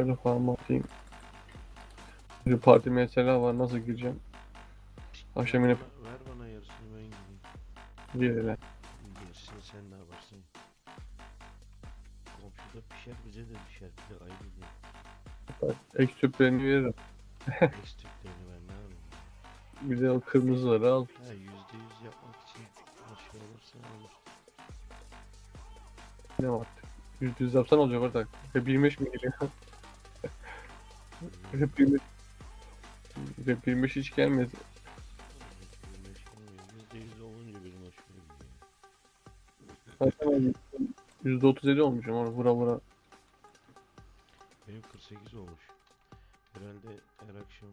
Şöyle farm atayım. Bir parti mesela var nasıl gireceğim? Akşam yine Ver bana yarısını ben gideyim. bir yere. Gerisini sen ne yaparsın? Komşuda pişer bize de pişer. Bir de ayrı diye. Ek tüplerini veririm. Ekstüklerini ben ne yapayım? Bir de o kırmızıları al. Ha yüzde yüz yapmak için her şey olursa olur. Ne var? Yüzde yüz yapsan olacak ortak. Hep 25 mi geliyor? Hep 25. Hep 25 hiç gelmedi. Yüzde yüz olunca benim hoşuma gidiyor. Zaten Yüzde 37 olmuşum onu vura vura. Benim 48 olmuş. Herhalde her akşam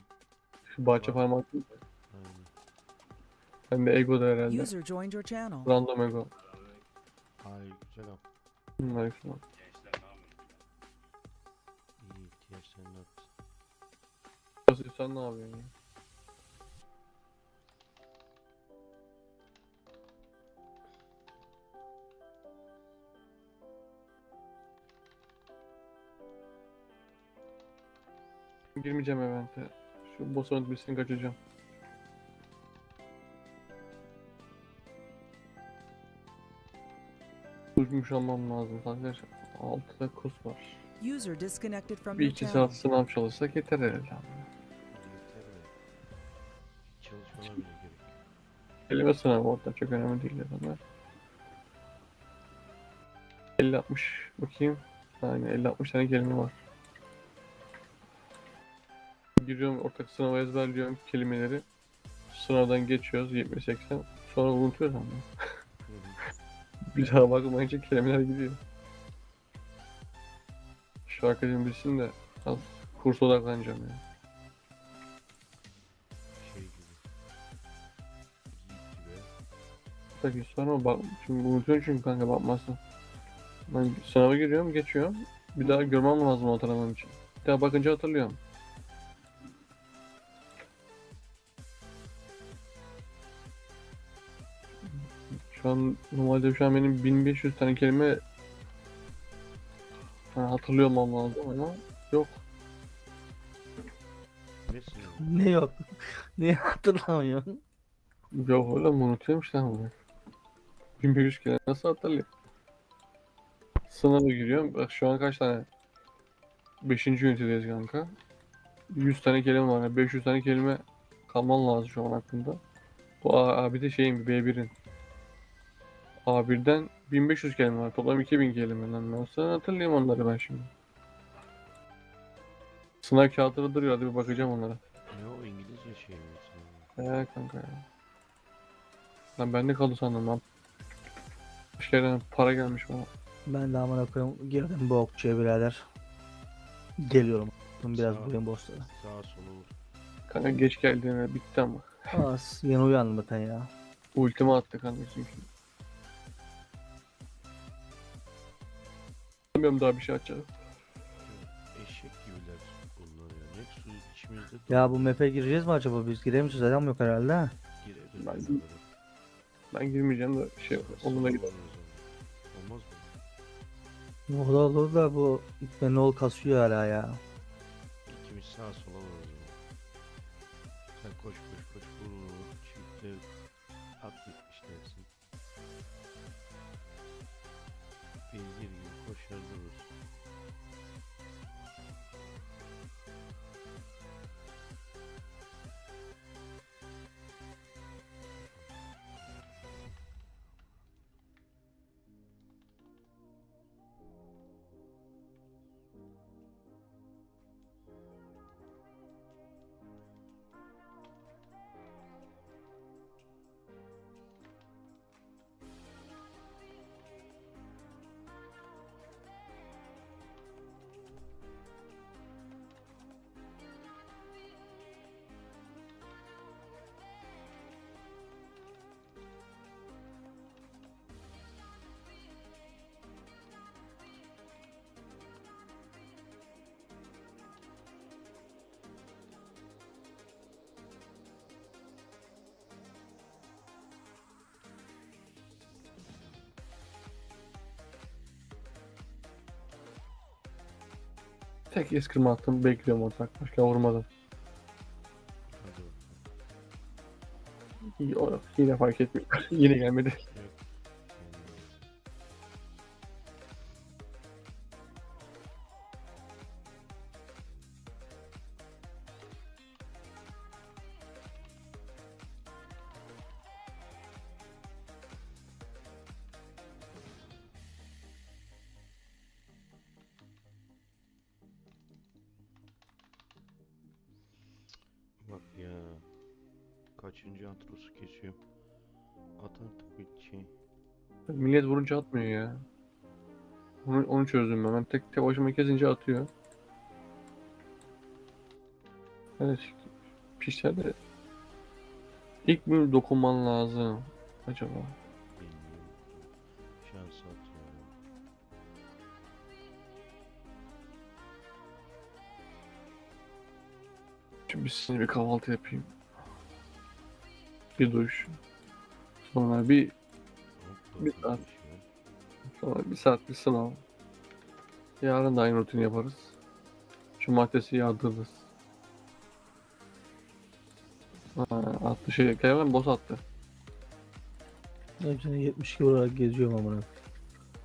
Şu bahçe farm attım. aynı. Ben de Ego da herhalde. User joined your channel. Random Ego. Ay güzel. Sen ne yapıyorsun ya? Girmeyeceğim evente. Şu boss bitsin kaçacağım. Durmuş almam lazım arkadaşlar. Altıda kus var. User disconnected from Bir your iki channel. saat sınav çalışsak yeter herhalde. Çalışmana bile gerek. yok. Kelime sınavı orada çok önemli değil adamlar. 50-60 bakayım. Aynen 50-60 tane kelime var. Giriyorum ortak sınava ezberliyorum kelimeleri. Sınavdan geçiyoruz 70-80. Sonra unutuyoruz ama. Bir daha bakmayınca kelimeler gidiyor. Şu arkadaşım bilsin de az kursa odaklanacağım ya. Şey Peki sonra bak şimdi unutuyorsun çünkü kanka bakmazsan. Ben sınava giriyorum, geçiyorum. Bir daha görmem lazım hatırlamam için. Bir daha bakınca hatırlıyorum. Şu an normalde şu an benim 1500 tane kelime ha, hatırlıyor olmam lazım ama yok. Ne yok? Ne hatırlamıyorsun? Yok oğlum unutuyorum işte ama. 1500 kelime nasıl hatırlayayım? Sınava giriyorum. Bak şu an kaç tane? 5. ünitedeyiz kanka. 100 tane kelime var. Yani 500 tane kelime kalman lazım şu an aklında. Bu abi de şeyin B1'in. A1'den 1500 kelime var. Toplam 2000 kelime lan. Nasıl hatırlayayım onları ben şimdi? Sınav kağıtları duruyor. Hadi bir bakacağım onlara. Ne o İngilizce şey mi? Eee kanka ya. Lan bende kaldı sandım lan. Yerden para gelmiş bana. Ben de amına koyayım girdim bu okçuya birader. Geliyorum. Biraz Sağ ol. vurayım bosslara. Sağa sola vur. Kanka geç geldiğine bitti ama. Az yeni uyandım zaten ya. Ultimi attı kanka çünkü. Bilmiyorum daha bir şey açacağım. Eşek gibiler bunlar ya. Nexus içimizde Ya bu map'e gireceğiz mi acaba biz? Giremeyeceğiz adam yok herhalde ha. Ben-. Ben girmeyeceğim de şey onunla gidelim. Olur olur da bu Menol kasıyor hala ya. İkimiz sağa sola Tek eskirme attım bekliyorum ortak. Başka vurmadım. İyi, o, yine fark etmiyor. yine gelmedi. Kaçıncı antrosu kesiyor. At artık bir şey. Millet vurunca atmıyor ya. Onu, onu çözdüm ben. Ben tek tek başıma kesince atıyor. Evet. Pişler de. İlk mi dokunman lazım? Acaba? Bilmiyorum. Şans atıyor. Şimdi bir kahvaltı yapayım. Bir duş. Sonra bir Bir saat. sonra bir saat bir sınav. Yarın da aynı rutin yaparız. Cumartesi yağdırırız. Ha, attı şey, Kerem boss attı. Hepsini 72 olarak geziyorum amına.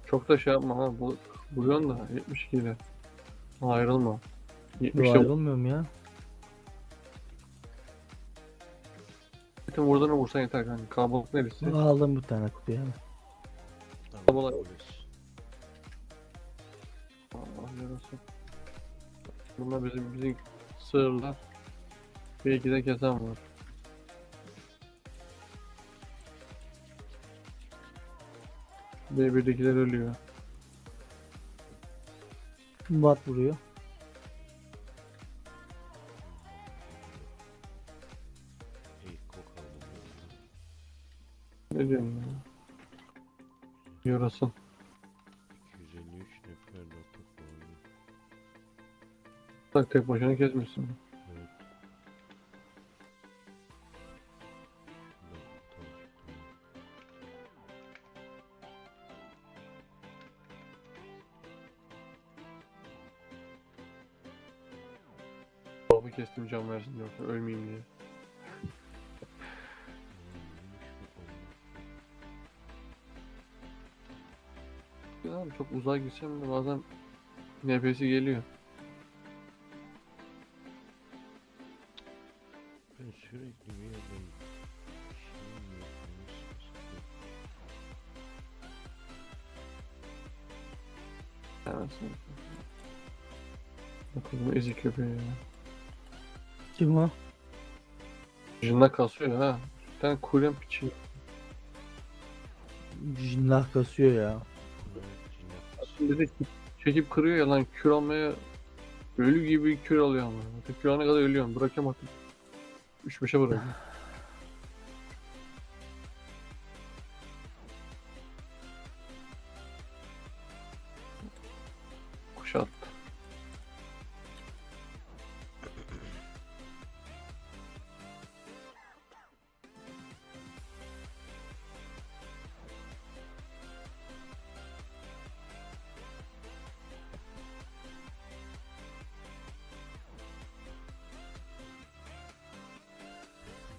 Çok da şey yapma ha. Bu, buluyorsun da 72 ile. Ayrılma. Yo 70'te ayrılmıyorum ya. Bütün vurduğunu vursan yeter kanka. Kalabalık neresi? Aldım bir tane kutu yani. Tamam, Kalabalık. polis. Allah yarasın. Bunlar bizim bizim sığırlar. Belki de kesen var. B1'dekiler ölüyor. Bat vuruyor. Ne diyorsun ya? Yarasın. 253 nefer nokta koydu. Bak tek başına kesmişsin. Evet. Babamı kestim can versin yoksa ölmeyeyim diye. Uzağa gitsem de bazen nefesi geliyor. Ben sürekli bir yerden sıkıntı. Evet. Bakalım ezik köpeği ya. Kim o? Jınla kasıyor ha. Tane kulem piçi. Jinnah kasıyor ya. De çekip kırıyor ya lan kür almaya ölü gibi kür alıyor ama. Kür alana kadar ölüyorum. Bırakayım artık. 3-5'e bırakayım.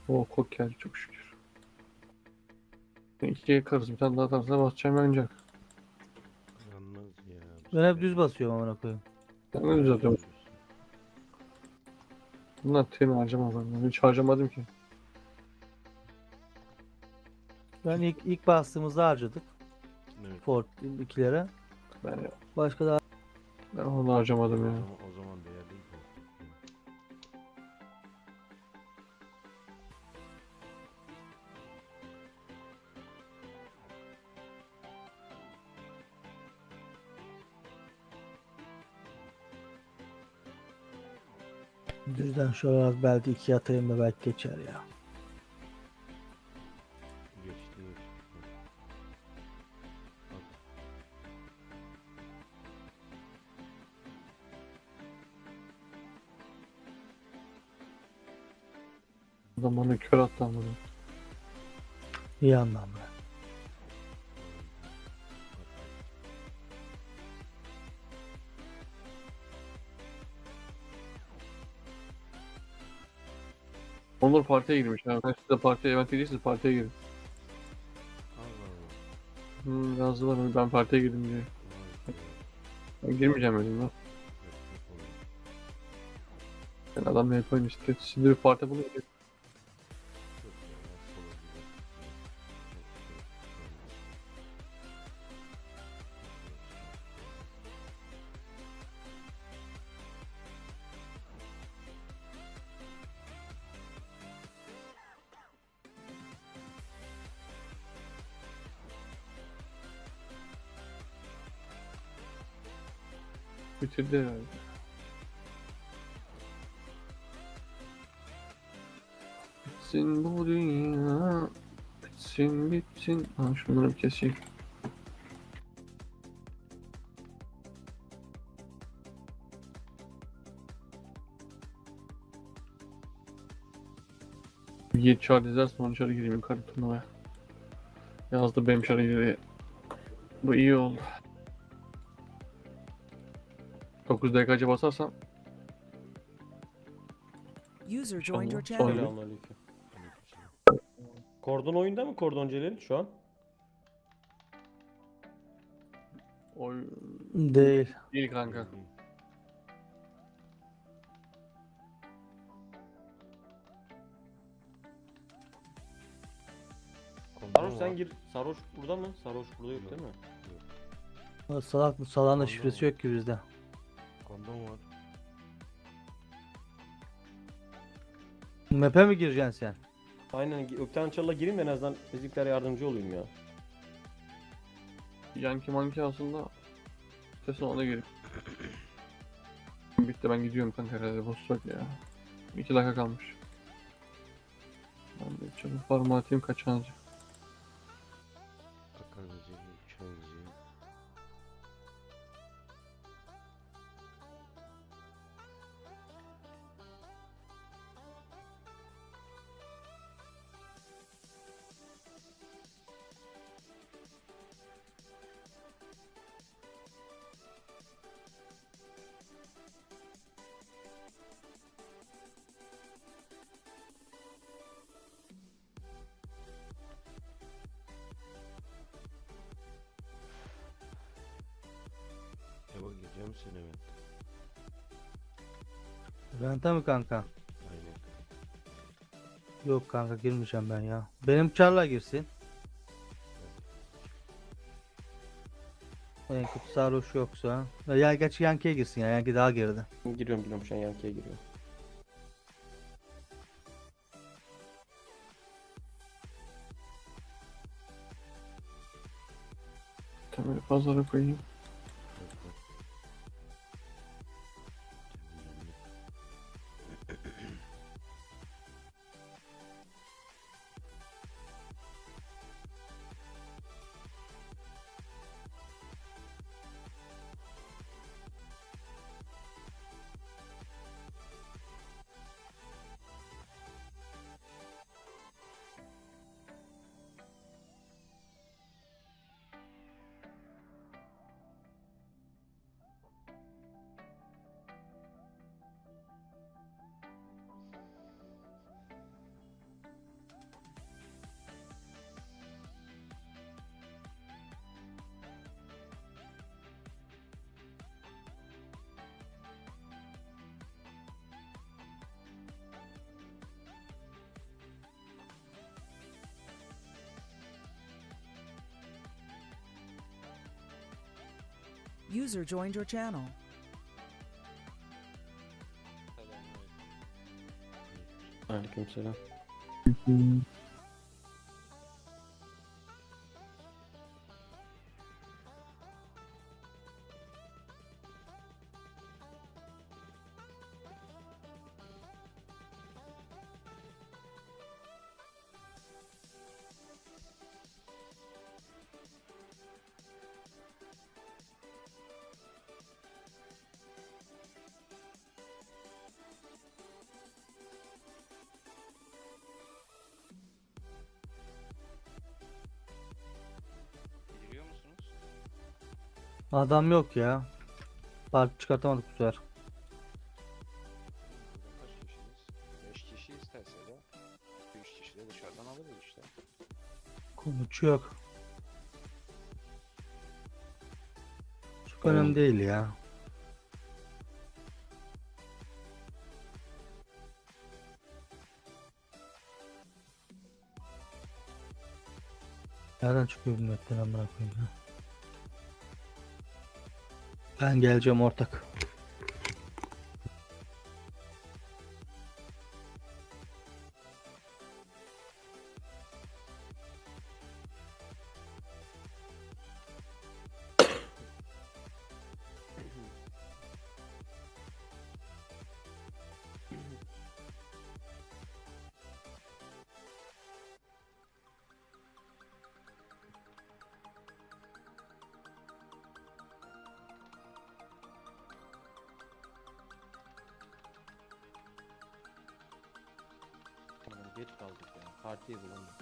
O kok geldi çok şükür. İkiye yakarız. Bir tane daha atarsa basacağım ancak. Yanmaz ya. bu Ben hep düz basıyorum amına koyayım. Ben ne düzeltiyorum. Bunlar teni harcamaz ben. Hiç harcamadım ki. Ben ilk ilk bastığımızda harcadık. Evet. Ford 2'lere. Ben, Başka da ben onu harcamadım ya. Düzden şu olarak belki 2 atayım da belki geçer ya. Geçti. Adam bana kör attı. İyi anlamda. Onur partiye girmiş abi. Ben size partiye event değilsiniz partiye girin. Allah Allah. Hmm, yazdılar onu ben partiye girdim diye. Vay be. Ben girmeyeceğim dedim lan. Yok oğlum. Ben adam ne yapayım işte. Şimdi bir parti bunu bitirdi herhalde. Bitsin bu dünya. Bitsin bitsin. Ha şunları bir keseyim. Yiğit çağır izlersen onu çağır gireyim yukarı turnuvaya. Yazdı benim çağır. Bu iyi oldu. 9 DKC basarsam User joined your channel. Selamünaleyküm. Kordon oyunda mı Kordon Celil şu an? oy Değil. değil kanka. Sarhoş sen gir. Sarhoş burada mı? Sarhoş burada yok değil mi? Salak salağın da şifresi yok ki bizde. Kondom var. Map'e mi gireceksin sen? Aynen. Ökten Çal'a gireyim de en azından ezikler yardımcı olayım ya. Yankee manki aslında kesin ona girip. Bitti ben gidiyorum kanka herhalde boss yok ya. 2 dakika kalmış. Ben de çabuk farmı atayım kaçancı. Misin evet? Vente mi kanka? Aynen. Yok kanka girmeyeceğim ben ya. Benim çarla girsin. En kötü sarhoş yoksa. Ya, ya geç Yankee'ye girsin ya. Yankee daha geride. Giriyorum giriyorum şu an Yankee'ye giriyorum. Tabii pazara koyayım. User joined your channel. Aleykümselam. Adam yok ya. Bak çıkartamadık bu sefer. Kaç kişiyiz? 5 kişi isterse de 3 kişi de dışarıdan alırız işte. Konuç yok. Çok Tamam. önemli değil ya. Nereden çıkıyor bu metten amına koyayım ya? Ben geleceğim ortak. Geç kaldık ya. Partiye bulamadık.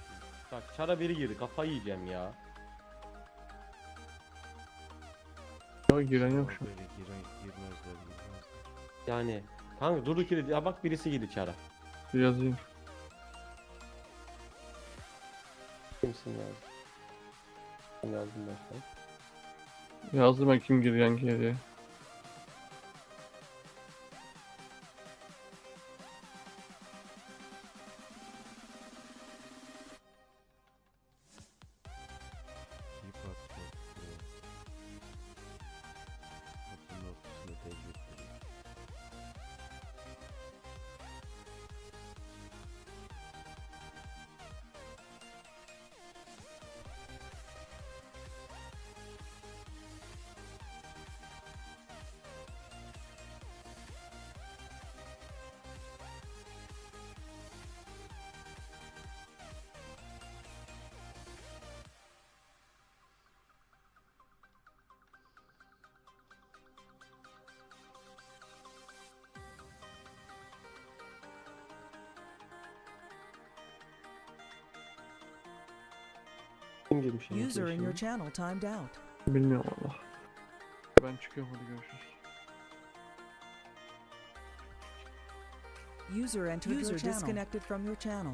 Bak çara biri girdi. Kafayı yiyeceğim ya. Ya giren yok şu. Böyle giren girmezler girmezler. Yani kanka durduk yere ya bak birisi girdi çara. Yazayım. Kimsin yazdı? Ben yazdım baştan. Yazdım ben kim giren ki Kim girmiş yine User in your şimdi? channel timed out. Bilmiyorum valla. Ben çıkıyorum hadi görüşürüz. User entered User disconnected from your channel.